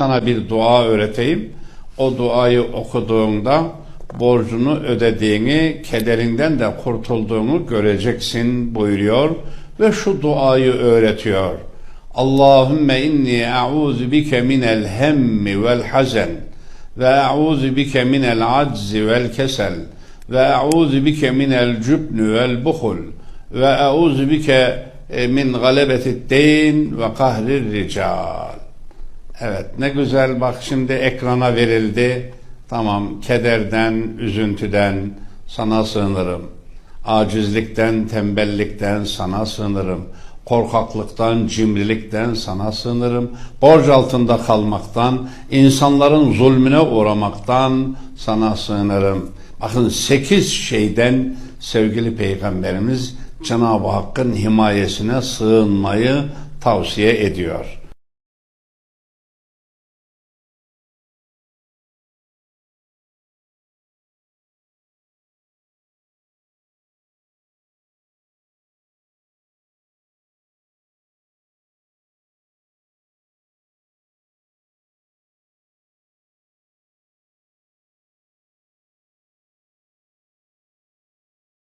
sana bir dua öğreteyim. O duayı okuduğunda borcunu ödediğini, kederinden de kurtulduğunu göreceksin buyuruyor ve şu duayı öğretiyor. Allahümme inni a'udhu bike minel hemmi vel hazen ve a'udhu bike minel aczi vel kesel ve a'udhu bike minel cübnü vel buhul ve a'udhu bike e, min galebetid deyn ve kahrir rical. Evet ne güzel bak şimdi ekrana verildi. Tamam kederden, üzüntüden sana sığınırım. Acizlikten, tembellikten sana sığınırım. Korkaklıktan, cimrilikten sana sığınırım. Borç altında kalmaktan, insanların zulmüne uğramaktan sana sığınırım. Bakın sekiz şeyden sevgili Peygamberimiz Cenab-ı Hakk'ın himayesine sığınmayı tavsiye ediyor.